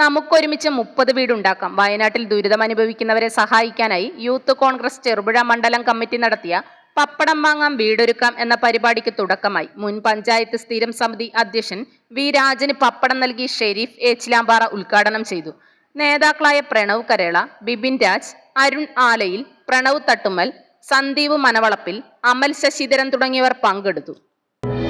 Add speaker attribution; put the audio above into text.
Speaker 1: നമുക്കൊരുമിച്ച് മുപ്പത് വീടുണ്ടാക്കാം. വയനാട്ടിൽ ദുരിതം അനുഭവിക്കുന്നവരെ സഹായിക്കാനായി യൂത്ത് കോൺഗ്രസ് ചെറുപുഴ മണ്ഡലം കമ്മിറ്റി നടത്തിയ പപ്പടം വാങ്ങാം വീടൊരുക്കാം എന്ന പരിപാടിക്ക് തുടക്കമായി. മുൻ പഞ്ചായത്ത് സ്ഥിരം സമിതി അധ്യക്ഷൻ വി രാജന് പപ്പടം നൽകി ഷെരീഫ് ഏച്ചിലാമ്പാറ ഉദ്ഘാടനം ചെയ്തു. നേതാക്കളായ പ്രണവ് കരേള ബിബിൻ രാജ് അരുൺ ആലയിൽ പ്രണവ് തട്ടുമൽ സന്ദീപ് മനവളപ്പിൽ അമൽ ശശിധരൻ തുടങ്ങിയവർ പങ്കെടുത്തു.